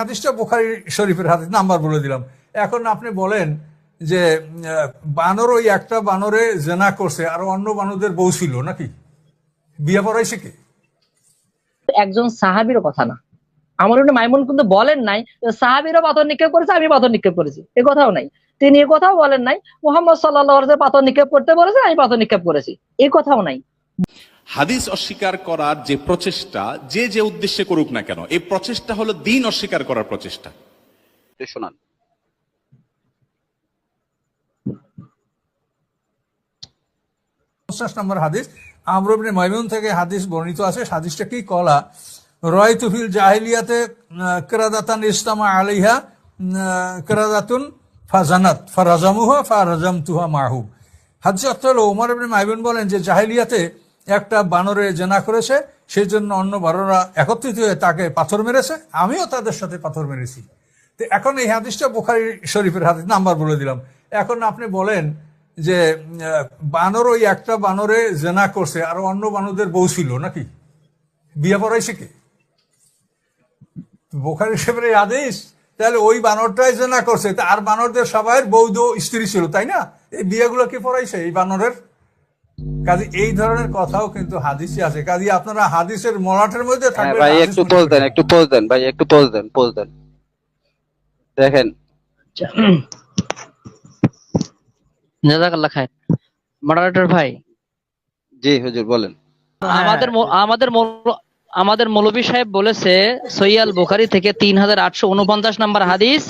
হাদিসটা বোখারি শরীফের হাদিস নাম্বার বলে দিলাম। এখন আপনি বলেন যে বানর ওই একটা বানরে জেনা করছে, আর অন্য বানরদের বউ ছিল নাকি? বিয়ে পড়াইছে কি? একজন সাহাবিরও কথা না। আমার মনে মাইমুন কিন্তু বলেন নাই সাহাবিরও পাথর নিক্ষেপ করেছে, আমি পাথর নিক্ষেপ করেছি। এ কথাও নাই। তিনি এ কথাও বলেন নাই, মোহাম্মদ সাল্লাহ পাথর নিক্ষেপ করতে বলেছে, আমি পাথর নিক্ষেপ করেছি। এ কথাও নাই। হাদিস অস্বীকার করার যে প্রচেষ্টা যে যে উদ্দেশ্যে করুক না কেন এই প্রচেষ্টা হলো দিন অস্বীকার করার প্রচেষ্টা। শোনান। পঞ্চাশ নম্বর হাদিস আমরবিনে মাইমুন থেকে হাদিস বর্ণিত আছে। হাদিসটা কি? কলা রয় তুফিল জাহিলিয়াতে কেরাদাতান ইসলামা আলিহা কেরাদাতুন ফাজানাত ফারাজামুহা ফারাজাম তুহা মাহু। হাদিস অর্থ হলো ওমর ইবনে মাইমুন বলেন যে জাহিলিয়াতে একটা বানরে জেনা করেছে, সেই জন্য অন্য বানররা একত্রিত হয়ে তাকে পাথর মেরেছে। আমিও তাদের সাথে পাথর মেরেছি। তো এখন এই হাদিসটা বোখারি শরীফের হাদিস, নাম্বার বলে দিলাম। এখন আপনি বলেন যে বানর ওই একটা বানরে জেনা করছে, আর অন্য বানরদের বউ ছিল নাকি? বিয়ে পড়াইছে কি? বোখারি সাহেবের এই আদেশ তাহলে ওই বানরটাই জেনা করছে। আর বানরদের সবাইয়ের বৌদ্ধ স্ত্রী ছিল, তাই না? এই বিয়েগুলো কি পড়াইছে, এই বানরের? কাজে এই ধরনের কথাও কিন্তু হাদিসে আছে। কাজে আপনারা হাদিসের মরাঠের মধ্যে হ্যাঁ থাকবেন ভাই একটু পোজ দেন একটু পোজ দেন ভাই একটু পোজ দেন পোজ দেন। দেখেন। জাজাকাল্লাহ খায় মডারেটর ভাই। জি হুজুর বলেন। আমাদের আমাদের মৌল- আমাদের মৌলবী সাহেব বলেছে সৈয়াল বুখারি থেকে তিন হাজার আটশো উনপঞ্চাশ নম্বর হাদিস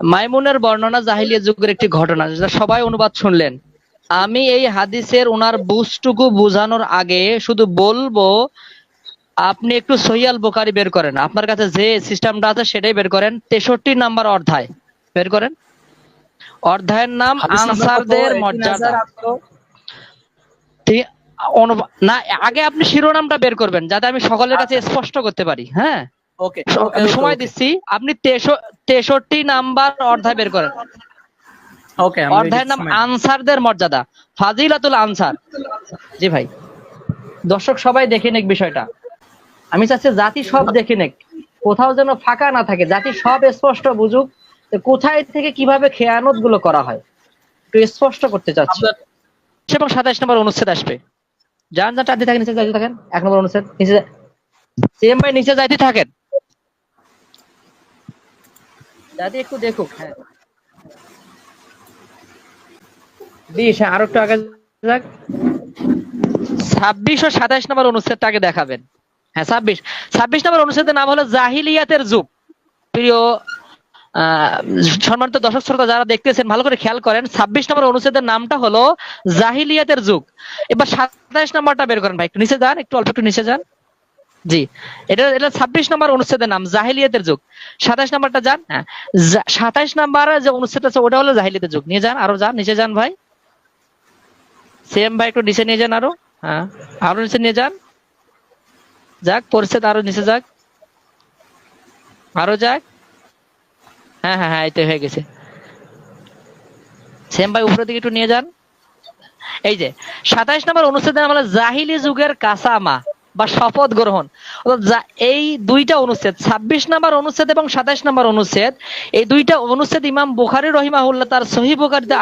মাইমুনের বর্ণনা জাহিলিয়া যুগের একটি ঘটনা যেটা সবাই অনুবাদ শুনলেন। আমি এই হাদিসের ওনার বুঝটুকু বোঝানোর আগে শুধু বলব আপনি একটু সহিয়াল বুখারি বের করেন। আপনার কাছে যে সিস্টেমটা আছে সেটাই বের করেন। তেষট্টি নাম্বার অধ্যায়। বের করেন। অধ্যায়ের নাম আনসারদের মর্যাদা। না আগে আপনি শিরোনামটা বের করবেন যাতে আমি সকলের কাছে স্পষ্ট করতে পারি। হ্যাঁ? ওকে। সময় দিচ্ছি। আপনি তেষট্টি নাম্বার অধ্যায় বের করেন। ওকে অধ্যায়ের নাম আনসারদের মর্যাদা। ফাজিলাতুল আনসার। জি ভাই। দর্শক সবাই দেখে নেক বিষয়টা। আমি চাচ্ছি জাতি সব দেখে নেক। কোথাও যেন ফাঁকা না থাকে। জাতি সব স্পষ্ট বুঝুক কোথায় থেকে কীভাবে খেয়ানতগুলো করা হয়। একটু স্পষ্ট করতে চাচ্ছি। এবং সাতাইশ নম্বর অনুচ্ছেদ আসবে। যান যান টানতে থাকেন নিচে যাইতে থাকেন। এক নম্বর অনুচ্ছেদ নিচে সিএম ভাই নিচে যাইতে থাকেন। যাতে একটু দেখুক হ্যাঁ। একটু আগে যাক। ছাব্বিশ ও সাতাইশ নম্বর অনুচ্ছেদটাকে দেখাবেন। হ্যাঁ ছাব্বিশ। ছাব্বিশ নম্বর অনুচ্ছেদের নাম হলো জাহিলিয়াতের যুগ। প্রিয় সম্মানিত দর্শক শ্রোতা, যারা দেখতেছেন, ভালো করে খেয়াল করেন, ছাব্বিশ নম্বর অনুচ্ছেদের নামটা হলো জাহিলিয়াতের যুগ। এবার সাতাইশ নম্বরটা বের করেন ভাই, একটু নিচে যান, একটু অল্প একটু নিচে যান। জি, এটা এটা ছাব্বিশ নম্বর অনুচ্ছেদের নাম, জাহিলিয়াতের যুগ। সাতাইশ নম্বরটা যান হ্যাঁ। সাতাইশ নম্বর যে অনুচ্ছেদ আছে, ওটা হলো জাহিলিয়াতের যুগ। নিয়ে যান, আরও যান, নিচে যান ভাই। সেম ভাই একটু নিচে নিয়ে যান আরও। হ্যাঁ আরও নিচে নিয়ে যান। যাক পরিষেদ আরও নিচে যাক। আরও যাক। হ্যাঁ হ্যাঁ হ্যাঁ এতে হয়ে গেছে। সেম ভাই উপরের দিকে একটু নিয়ে যান। এই যে, সাতাইশ নম্বর অনুচ্ছেদে আমরা জাহিলি যুগের কাসামা বা শপথ গ্রহণ। এই দুইটা অনুচ্ছেদ, ছাব্বিশ নম্বর অনুচ্ছেদ এবং সাতাইশ নম্বর অনুচ্ছেদ, এই দুইটা অনুচ্ছেদ ইমাম বুখারি রহিমাহুল্লাহ তার সহি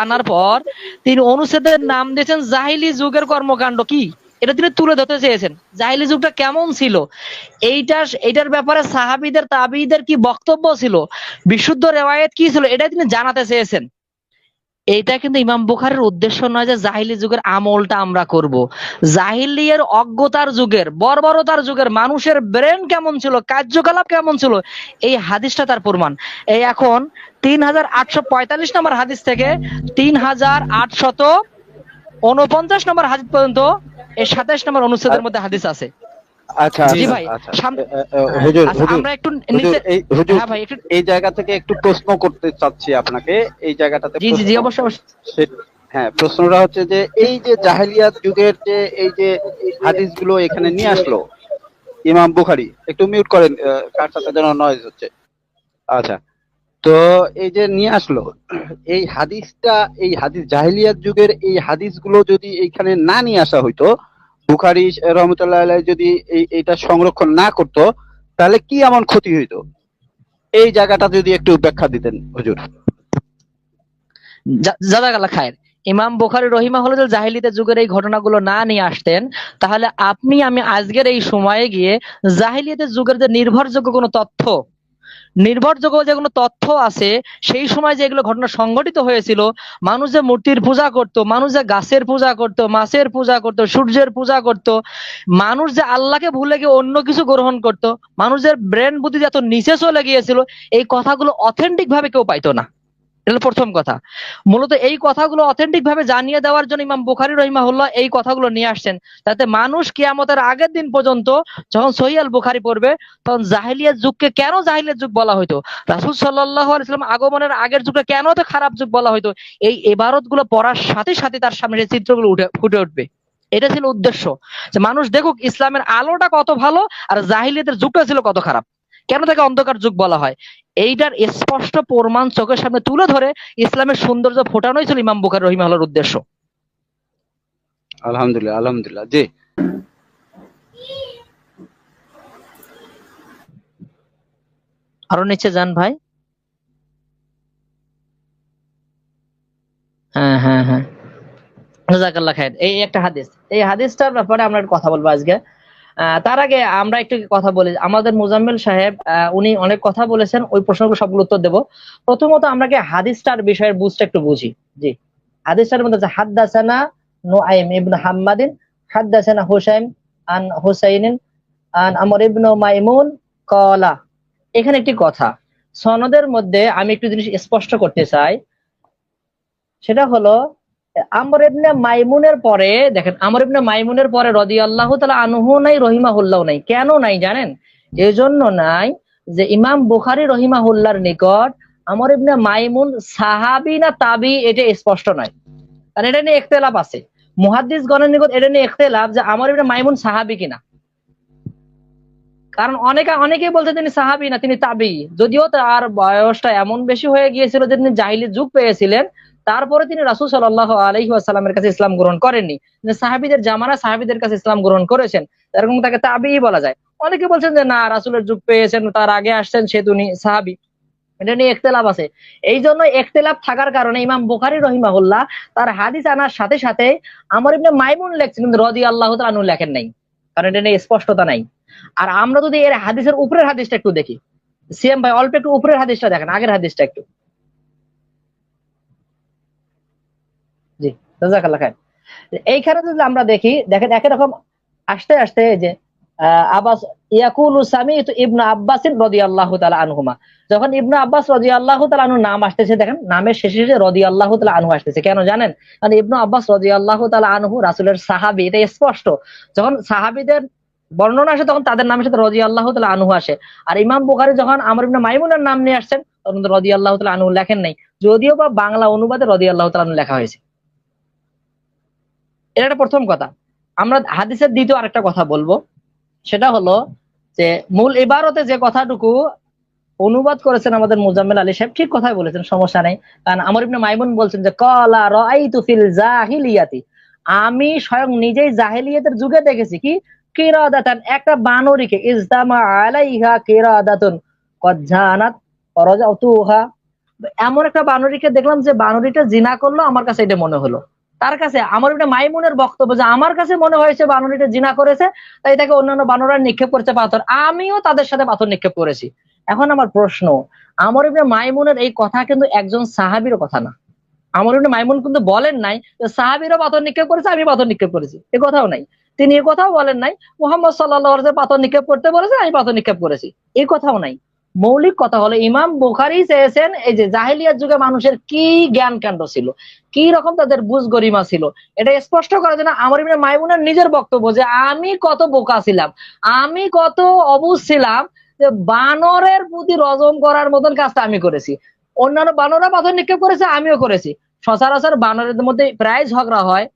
আনার পর তিনি অনুচ্ছেদের নাম দিয়েছেন জাহিলি যুগের কর্মকাণ্ড কি? এটা তিনি তুলে ধরতে চেয়েছেন। জাহিলি যুগটা কেমন ছিল? এইটা এইটার ব্যাপারে সাহাবিদের, তাবিদের কি বক্তব্য ছিল? বিশুদ্ধ রেওয়ায়েত কি ছিল? এটা তিনি জানাতে চেয়েছেন। এইটা কিন্তু ইমাম বুখারের উদ্দেশ্য নয় যে জাহিলি যুগের আমলটা আমরা করব। জাহিলিয়ের অজ্ঞতার যুগের, বর্বরতার যুগের মানুষের ব্রেন কেমন ছিল, কার্যকলাপ কেমন ছিল, এই হাদিসটা তার প্রমাণ। এই এখন তিন হাজার আটশো পঁয়তাল্লিশ নম্বর হাদিস থেকে তিন হাজার আটশত উনপঞ্চাশ নম্বর হাদিস পর্যন্ত এই সাতাশ নম্বর অনুচ্ছেদের মধ্যে হাদিস আছে। আচ্ছা জি আচ্ছা, ভাই, আচ্ছা। হুজুর আচ্ছা, হুজুর আমরা একটু নিচে- হ্যাঁ ভাই একটু এই জায়গা থেকে একটু প্রশ্ন করতে চাচ্ছি আপনাকে এই জায়গাটাতে জি জি জি অবশ্যই অবশ্যই। হ্যাঁ প্রশ্নটা হচ্ছে যে এই যে জাহেলিয়াত যুগের যে এই যে হাদিসগুলো এখানে নিয়ে আসলো ইমাম বুখারি একটু মিউট করেন কার সাথে যেন নয়েজ হচ্ছে। আচ্ছা তো এই যে নিয়ে আসলো এই হাদিসটা এই হাদিস জাহেলিয়াত যুগের এই হাদিসগুলো যদি এইখানে না নিয়ে আসা হইতো বুখারি রহমতুল্লাহ যদি এটা সংরক্ষণ না করতো, তাহলে কি এমন ক্ষতি হইতো? এই জায়গাটা যদি একটু ব্যাখ্যা দিতেন, হুজুর। জাজাকাল্লাহ খায়ের। ইমাম বুখারী রহিমা হলো জাহিলিতে যুগের এই ঘটনাগুলো না নিয়ে আসতেন, তাহলে আপনি, আমি আজকের এই সময়ে গিয়ে জাহিলিয়াতের যুগের যে নির্ভরযোগ্য কোনো তথ্য নির্ভরযোগ্য যে কোনো তথ্য আছে, সেই সময় যে এগুলো ঘটনা সংঘটিত হয়েছিল, মানুষ যে মূর্তির পূজা করত, মানুষ যে গাছের পূজা করত, মাছের পূজা করত, সূর্যের পূজা করত, মানুষ যে আল্লাহকে ভুলে গিয়ে অন্য কিছু গ্রহণ করত, মানুষের ব্রেন বুদ্ধি যে এত নিচে চলে গিয়েছিল, এই কথাগুলো অথেন্টিক ভাবে কেউ পাইতো না। এটা প্রথম কথা। মূলত এই কথাগুলো অথেন্টিক ভাবে জানিয়ে দেওয়ার জন্য ইমাম বুখারি রহিমাহুল্লাহ এই কথাগুলো নিয়ে আসছেন। যাতে মানুষ কিয়ামতের আগের দিন পর্যন্ত যখন সহিয়াল বুখারি পড়বে, তখন জাহিলিয়াত যুগকে কেন জাহিলিয়াত যুগ বলা হতো রাসূল সাল্লাল্লাহু আলাইহি আগমনের আগের যুগকে কেন তো খারাপ যুগ বলা হতো এই এবারতগুলো পড়ার সাথে সাথে তার সামনে চিত্রগুলো উঠে, ফুটে উঠবে। এটা ছিল উদ্দেশ্য। যে মানুষ দেখুক ইসলামের আলোটা কত ভালো আর জাহিলিয়াতের যুগটা ছিল কত খারাপ। কেন তাকে অন্ধকার যুগ বলা হয়? এইটার স্পষ্ট প্রমাণ চোখের সামনে তুলে ধরে ইসলামের সৌন্দর্য ফোটানোই ছিল ইমাম বুখার রহিমাহুল্লাহর উদ্দেশ্য। আলহামদুলিল্লাহ আলহামদুলিল্লাহ জি। আরও নিচে যান ভাই। হ্যাঁ হ্যাঁ হ্যাঁ। খায়ের এই একটা হাদিস। এই হাদিসটার ব্যাপারে আমরা একটু কথা বলব আজকে। তার আগে আমরা একটু কথা বলি? আমাদের মুজাম্মেল সাহেব উনি অনেক কথা বলেছেন, ওই প্রশ্নগুলো সবগুলো উত্তর দেবো। প্রথমত আমরা কি হাদিসটার বিষয়ের বুঝটা একটু বুঝি। জি। হাদিসটার মধ্যে আছে, হাদ্দাসানা নুআইম ইবনে হাম্মাদিন, হাদ্দাসানা হুসাইম আন হুসাইনিন আন আমর ইবনে মাইমুন কলা। এখানে একটি কথা, সনদের মধ্যে আমি একটু জিনিস স্পষ্ট করতে চাই। সেটা হলো আমর ইবনে মাইমুনের পরে, দেখেন, আমর ইবনে মাইমুনের পরে রাদিয়াল্লাহু তাআলা আনহু নাই, রহিমাহুল্লাহ নাই। কেন নাই জানেন? এজন্য নাই যে ইমাম বুখারী রহিমাহুল্লাহর নিকট আমর ইবনে মাইমুন সাহাবী না তাবি, এটা স্পষ্ট নয়। কারণ এটা নিয়ে আছে। মুহাদ্দিস গণের নিকট এটা নিয়ে যে আমর ইবনে মাইমুন সাহাবী কিনা। কারণ অনেকে, অনেকেই বলছে তিনি সাহাবি না, তিনি তাবি। যদিও তার বয়সটা এমন বেশি হয়ে গিয়েছিল যে তিনি জাহিলি যুগ পেয়েছিলেন তারপরে তিনি রাসুল সাল্লাহ আলহি আসাল্লামের কাছে ইসলাম গ্রহণ করেননি। সাহাবিদের জামানা সাহাবিদের কাছে ইসলাম গ্রহণ করেছেন, এরকম তাকে তাবি বলা যায়। অনেকে বলছেন যে, না, রাসুলের যুগ পেয়েছেন, তার আগে আসছেন সে তিনি সাহাবি, এটা নিয়ে একতেলাপ আছে। এই জন্য একতেলাপ থাকার কারণে ইমাম বুখারি রহিমাহুল্লাহ তার হাদিস আনার সাথে সাথে আমার ইবনে মাইমুন লেখছেন, কিন্তু রদি আল্লাহ তালু লেখেন নাই, কারণ এটা নিয়ে স্পষ্টতা নাই। আর আমরা যদি এর হাদিসের উপরের হাদিসটা একটু দেখি, সিএম ভাই অল্প একটু উপরের হাদিসটা দেখেন, আগের হাদিসটা একটু। এইখানে যদি আমরা দেখি, দেখেন আসতে আসতে যে আব্বাস সামিতু ইবনু আব্বাসিন রাদিয়াল্লাহু তাআলা আনহুমা। যখন ইবনু আব্বাস রাদিয়াল্লাহু তাআলা আনহু নাম আসতেছে, দেখেন নামের শেষে রাদিয়াল্লাহু তাআলা আনহু আসতেছে, কেন জানেন? কারণ ইবনু আব্বাস রাদিয়াল্লাহু তাআলা আনহু রাসূলের সাহাবী এটা স্পষ্ট। যখন সাহাবিদের বর্ণনা আসে, তখন তাদের নামের সাথে রদি আল্লাহ তালা আনহু আসে। আর ইমাম বুখারি যখন আমর ইবনে মাইমুনের নাম নিয়ে আসছেন, তখন রদি আল্লাহ আনহু লেখেন নাই। যদিও বা বাংলা অনুবাদে রদি আল্লাহ আনহু লেখা হয়েছে। এটা প্রথম কথা। আমরা হাদিসের দ্বিতীয় আরেকটা কথা বলব। সেটা হলো যে, মূল ইবারতে যে কথাটুকু অনুবাদ করেছেন আমাদের মুজাম্মেল আলী সাহেব, ঠিক কথাই বলেছেন, সমস্যা নেই। কারণ আমর ইবনে মাইমুন বলছেন যে, কলা রাআইতু ফিল জাহিলিয়াতি। আমি স্বয়ং নিজেই জাহিলিয়াতের যুগে দেখেছি কি? কিরাদাতান, একটা বানরীকে, ইজতামা আলাইহা কিরাদাতুন কদ জানাত ফরাজাতুহা। এমন একটা বানরীকে দেখলাম যে, বানরীটা জিনা করল, আমার কাছে এটা মনে হলো। তার কাছে আমার একটা মাইমুনের বক্তব্য যে আমার কাছে মনে হয়েছে বানরীটা জিনা করেছে, তাই তাকে অন্যান্য বানরা নিক্ষেপ করেছে পাথর। আমিও তাদের সাথে পাথর নিক্ষেপ করেছি। এখন আমার প্রশ্ন, আমর ইবনে মাইমুনের এই কথা কিন্তু একজন সাহাবীর কথা না। আমর ইবনে মাইমুন কিন্তু বলেন নাই যে সাহাবীরও পাথর নিক্ষেপ করেছে আমি পাথর নিক্ষেপ করেছি। এ কথাও নাই। তিনি এ কথাও বলেন নাই, মোহাম্মদ সাল্লাহ পাথর নিক্ষেপ করতে বলেছে, আমি পাথর নিক্ষেপ করেছি। এই কথাও নাই। মৌলিক কথা হলো, ইমাম বুখারি চেয়েছেন, এই যে জাহিলিয়ার যুগে মানুষের কি জ্ঞান কাণ্ড ছিল? কি রকম তাদের বুঝ গরিমা ছিল? এটা স্পষ্ট করার জন্য আমার মাইমুনের নিজের বক্তব্য যে, আমি কত বোকা ছিলাম, আমি কত অবুঝ ছিলাম যে বানরের প্রতি রজম করার মতন কাজটা আমি করেছি। অন্যান্য বানররা পাথর নিক্ষেপ করেছে, আমিও করেছি। সচরাচর বানরের মধ্যে প্রায় ঝগড়া হয়।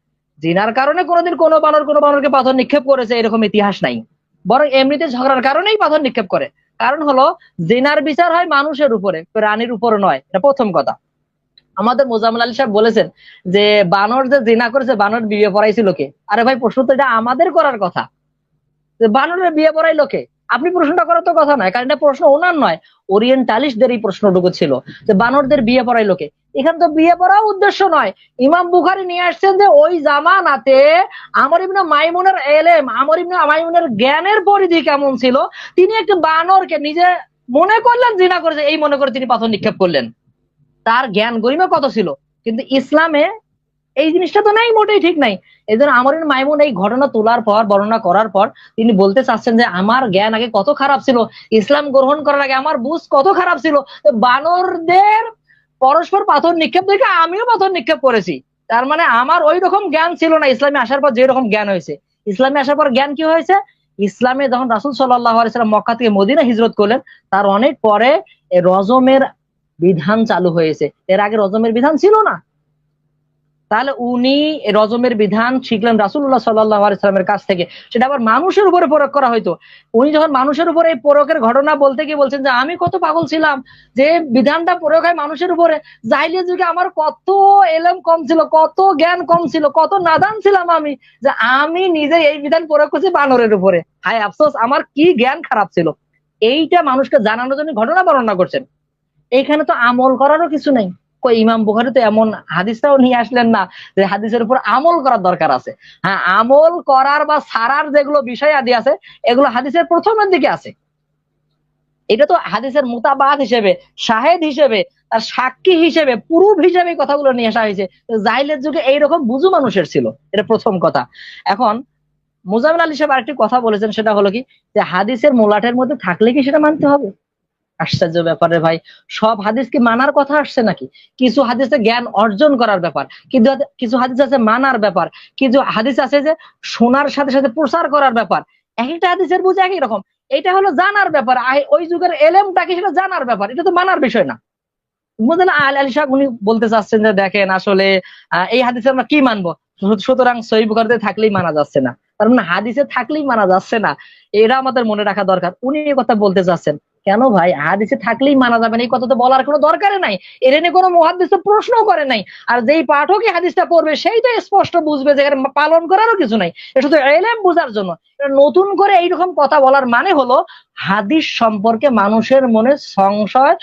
জিনার কারণে কোনোদিন কোনো বানর কোনো বানরকে পাথর নিক্ষেপ করেছে, এরকম ইতিহাস নাই। বরং এমনিতে ঝগড়ার কারণেই পাথর নিক্ষেপ করে। কারণ হলো, জিনার বিচার হয় মানুষের উপরে, প্রাণীর উপরে নয়, এটা প্রথম কথা। আমাদের মোজামুল আলী সাহেব বলেছেন যে, বানর যে জিনা করেছে বানর বিয়ে পড়াইছিল কে? আরে ভাই, প্রশ্ন তো এটা আমাদের করার কথা। বানরের বিয়ে পড়াই লোকে আপনি প্রশ্নটা করার তো কথা নয়, কারণ এটা প্রশ্ন ওনার নয়, ওরিয়েন্টালিস্টদের এই প্রশ্নটুকু ছিল। যে বানরদের বিয়ে পড়াই লোকে এখানে তো বিয়ে পড়া উদ্দেশ্য নয়। ইমাম বুখারি নিয়ে আসছেন যে, ওই জামানাতে আমর ইবনে মাইমুনের এলেম, আমর ইবনে মাইমুনের জ্ঞানের পরিধি কেমন ছিল? তিনি একটি বানরকে নিজে মনে করলেন, জিনা করেছে এই মনে করে তিনি পাথর নিক্ষেপ করলেন। তার জ্ঞান গরিমা কত ছিল? কিন্তু ইসলামে এই জিনিসটা তো নাই, মোটেই ঠিক নাই। এই জন্য আমার মাইমুন এই ঘটনা তোলার পর, বর্ণনা করার পর, তিনি বলতে চাচ্ছেন যে, আমার জ্ঞান আগে কত খারাপ ছিল? ইসলাম গ্রহণ করার আগে আমার বুঝ কত খারাপ ছিল? বানরদের পরস্পর পাথর নিক্ষেপ দেখে আমিও পাথর নিক্ষেপ করেছি। তার মানে আমার ওই রকম জ্ঞান ছিল না, ইসলামে আসার পর যে রকম জ্ঞান হয়েছে। ইসলামে আসার পর জ্ঞান কি হয়েছে? ইসলামে যখন রাসুল সাল্লাহ মক্কা থেকে মদিনা হিজরত করলেন, তার অনেক পরে রজমের বিধান চালু হয়েছে। এর আগে রজমের বিধান ছিল না। তাহলে উনি রজমের বিধান শিখলেন রাসুল্লাহ সাল্লাহ আলাইসাল্লামের কাছ থেকে। সেটা আবার মানুষের উপরে প্রয়োগ করা হয়তো। উনি যখন মানুষের উপরে এই প্রয়োগের ঘটনা বলতে গিয়ে বলছেন যে, আমি কত পাগল ছিলাম যে বিধানটা প্রয়োগ হয় মানুষের উপরে। জাহিলিয়া যুগে আমার কত এলেম কম ছিল, কত জ্ঞান কম ছিল, কত নাদান ছিলাম আমি যে আমি নিজে এই বিধান প্রয়োগ করছি বানরের উপরে। হায় আফসোস, আমার কি জ্ঞান খারাপ ছিল? এইটা মানুষকে জানানোর জন্য ঘটনা বর্ণনা করছেন। এইখানে তো আমল করারও কিছু নাই। কই ইমাম বুখারি তো এমন হাদিসটাও নিয়ে আসলেন না যে হাদিসের উপর আমল করার দরকার আছে। হ্যাঁ আমল করার বা সারার যেগুলো বিষয় আদি আছে, এগুলো হাদিসের প্রথমের দিকে আছে। এটা তো হাদিসের মুতাবাদ হিসেবে, শাহেদ হিসেবে, তার সাক্ষী হিসেবে প্রুফ হিসেবে কথাগুলো নিয়ে আসা হয়েছে। জাহিলের যুগে এইরকম বুঝু মানুষের ছিল, এটা প্রথম কথা। এখন মুজামিল আলী সাহেব আরেকটি কথা বলেছেন, সেটা হলো কি? যে হাদিসের মোলাটের মধ্যে থাকলে কি সেটা মানতে হবে? আশ্চর্য ব্যাপারে ভাই। সব হাদিস কি মানার কথা আসছে নাকি? কিছু হাদিসে জ্ঞান অর্জন করার ব্যাপার, কিন্তু কিছু হাদিস আছে মানার ব্যাপার, কিছু হাদিস আছে যে শোনার সাথে সাথে প্রচার করার ব্যাপার। এক একটা হাদিসের বুঝে একই রকম। এটা হলো জানার ব্যাপার। ওই যুগের এলেমটা কি সেটা জানার ব্যাপার? এটা তো মানার বিষয় না। বুঝলেন আল আলী সাহেব উনি বলতে চাচ্ছেন যে, দেখেন, আসলে এই হাদিসে আমরা কি মানবো? সুতরাং সহি বুখারিতে থাকলেই মানা যাচ্ছে না। তার মানে হাদিসে থাকলেই মানা যাচ্ছে না। এটা আমাদের মনে রাখা দরকার। উনি কথা বলতে চাচ্ছেন। কেন ভাই? হাদিসে থাকলেই মানা যাবে না। এই কথা তো বলার কোনো দরকারই নাই। এর নিয়ে কোনো মহাদিস তো প্রশ্নও করে নাই। আর যেই পাঠকই হাদিসটা পড়বে, সেই তো স্পষ্ট বুঝবে যে পালন করারও কিছু নাই। এটা শুধু এলেম বোঝার জন্য। নতুন করে এইরকম কথা বলার মানে হলো হাদিস সম্পর্কে মানুষের মনে সংশয়,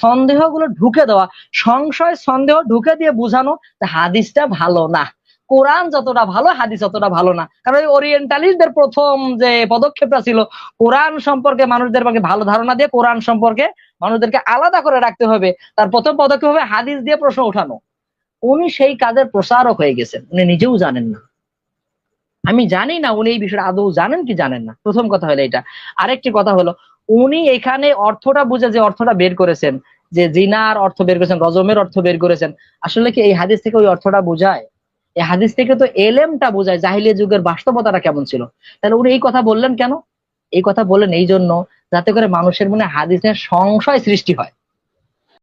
সন্দেহগুলো ঢুকে দেওয়া। সংশয়, সন্দেহ ঢুকে দিয়ে বোঝানো হাদিসটা ভালো না। কোরআন যতটা ভালো, হাদিস ততটা ভালো না। কারণ ওই ওরিয়েন্টালিস্টদের প্রথম যে পদক্ষেপটা ছিল, কোরআন সম্পর্কে মানুষদের ভালো ধারণা দিয়ে, কোরআন সম্পর্কে মানুষদেরকে আলাদা করে রাখতে হবে। তার প্রথম পদক্ষেপ হবে হাদিস দিয়ে প্রশ্ন ওঠানো। উনি সেই কাজের প্রসারক হয়ে গেছেন। উনি নিজেও জানেন না। আমি জানি না উনি এই বিষয়টা আদৌ জানেন কি জানেন না। প্রথম কথা হলো এটা। আরেকটি কথা হলো, উনি এখানে অর্থটা বুঝে যে অর্থটা বের করেছেন, যে জিনার অর্থ বের করেছেন, রজমের অর্থ বের করেছেন। আসলে কি এই হাদিস থেকে ওই অর্থটা বোঝায়? এই হাদিস থেকে তো এলেমটা বোঝায়, জাহিলিয়া যুগের বাস্তবতাটা কেমন ছিল? তাহলে উনি এই কথা বললেন কেন? এই কথা বলেন এই জন্য যাতে করে মানুষের মনে হাদিসের সংশয় সৃষ্টি হয়।